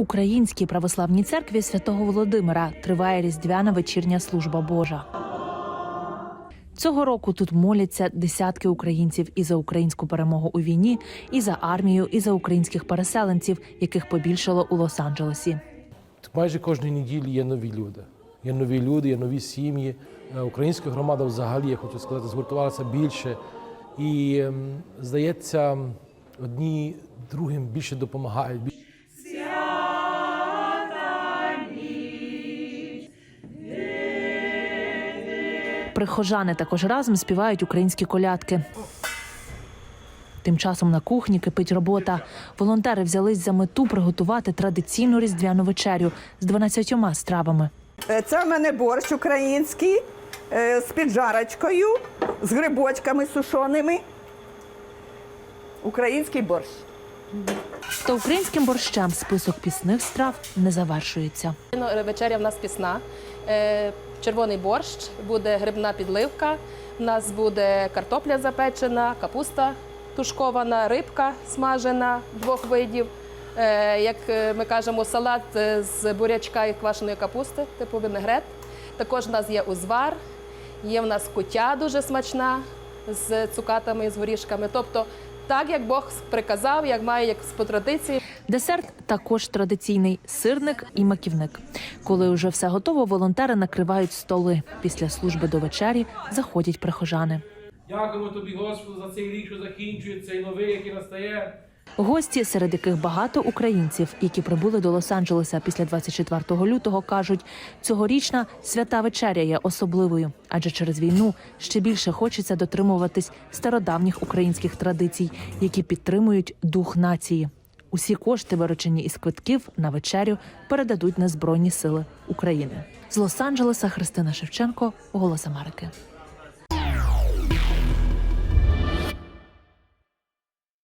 Українській православній церкві святого Володимира триває різдвяна вечірня служба Божа. Цього року тут моляться десятки українців і за українську перемогу у війні, і за армію, і за українських переселенців, яких побільшало у Лос-Анджелесі. Майже кожної неділі є нові люди. Є нові люди, є нові сім'ї. Е, Українська громада взагалі, я хочу сказати, згуртувалася більше. І здається, одні другим більше допомагають. Прихожани також разом співають українські колядки. Тим часом на кухні кипить робота. Волонтери взялись за мету приготувати традиційну різдвяну вечерю з 12 стравами. Е, Це в мене борщ український е, з піджарочкою, з грибочками сушоними. Український борщ. Та українським борщам список пісних страв не завершується. Ну, Вечеря в нас пісна. Червоний борщ, буде грибна підливка, у нас буде картопля запечена, капуста тушкована, рибка смажена двох видів. Е, Як е, ми кажемо, салат е, з бурячка і квашеної капусти, типу винегрет. Також у нас є узвар, є в нас кутя дуже смачна з цукатами і з горішками. Тобто, так як Бог приказав, як має як по традиції. Десерт також традиційний сирник і маківник. Коли вже все готово, волонтери накривають столи. Після служби до вечері заходять прихожани. Дякуємо тобі, Господи, за цей рік, що закінчується, і новий, який настає. Гості, серед яких багато українців, які прибули до Лос-Анджелеса після 24 лютого, кажуть, цьогорічна свята вечеря є особливою, адже через війну ще більше хочеться дотримуватись стародавніх українських традицій, які підтримують дух нації. Усі кошти, виручені із квитків на вечерю, передадуть на Збройні Сили України. З Лос-Анджелеса Христина Шевченко, Голос Америки.